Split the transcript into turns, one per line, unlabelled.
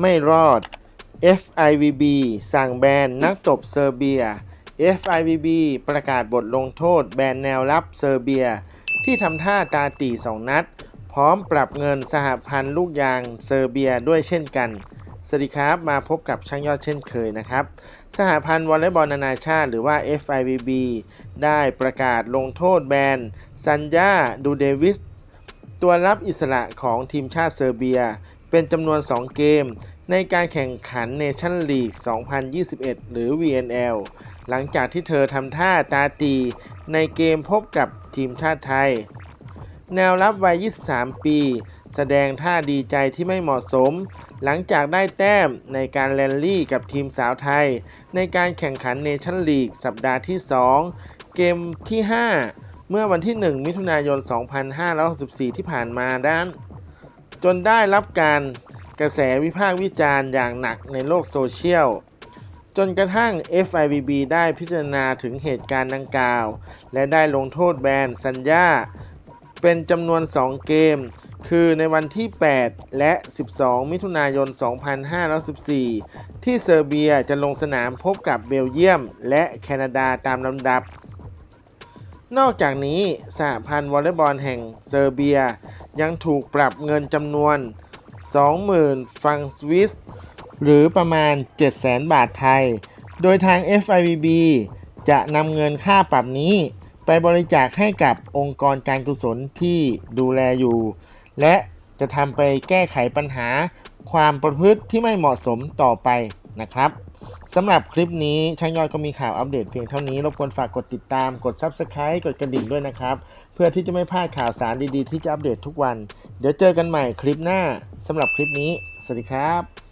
ไม่รอด FIVB สั่งแบนนักตบเซอร์เบีย FIVB ประกาศบทลงโทษแบนแนวรับเซอร์เบีย ที่ทำท่าตาตีสองนัด พร้อมปรับเงินสหพันธ์ลูกยางเซอร์เบียด้วยเช่นกัน สวัสดีครับมาพบกับช่างยอดเช่นเคยนะครับ สหพันธ์วอลเลย์บอลนานาชาติหรือว่า FIVB ได้ประกาศลงโทษแบนซันยาดูเดวิส ตัวรับอิสระของทีมชาติเซอร์เบีย เป็นจำนวน 2 เกม ในการแข่งขันเนชั่นลีก 2021 หรือ VNL หลังจากที่เธอทำท่าตาตีในเกมพบกับทีมชาติไทย แนวรับวัย 23 ปี แสดงท่าดีใจที่ไม่เหมาะสม หลังจากได้แต้มในการแรนลี่กับทีมสาวไทย ในการแข่งขันเนชั่นลีกสัปดาห์ที่ 2 เกมที่ 5 เมื่อวันที่ 1 มิถุนายน 2564 ที่ผ่านมาด้าน จนได้รับการกระแสวิพากษ์วิจารณ์อย่างหนักในโลกโซเชียล จนกระทั่ง FIVB ได้พิจารณาถึงเหตุการณ์ดังกล่าว และได้ลงโทษแบนสัญญาเป็นจำนวน 2 เกม คือในวันที่ 8 และ 12 มิถุนายน 2514 ที่เซอร์เบียจะลงสนามพบกับเบลเยียม และแคนาดาตามลำดับ นอกจากนี้สหพันธ์วอลเลย์บอลแห่งเซอร์เบีย ยังถูกปรับเงินจำนวน 20,000 ฟังสวิส หรือประมาณ 700,000 บาทไทย โดยทาง FIVB จะนำเงินค่าปรับนี้ ไปบริจาคให้กับองค์กรการกุศลที่ดูแลอยู่ และจะทำไปแก้ไขปัญหาความประพฤติที่ไม่เหมาะสมต่อไปนะครับ สำหรับคลิปนี้ช่างยอดก็มีข่าวอัปเดตเพียงเท่านี้รบกวนฝากกดติดตามกด Subscribe กดกระดิ่งด้วยนะครับ เพื่อที่จะไม่พลาดข่าวสารดีๆ ที่จะอัปเดตทุกวัน เดี๋ยวเจอกันใหม่คลิปหน้าสำหรับคลิปนี้ สวัสดีครับ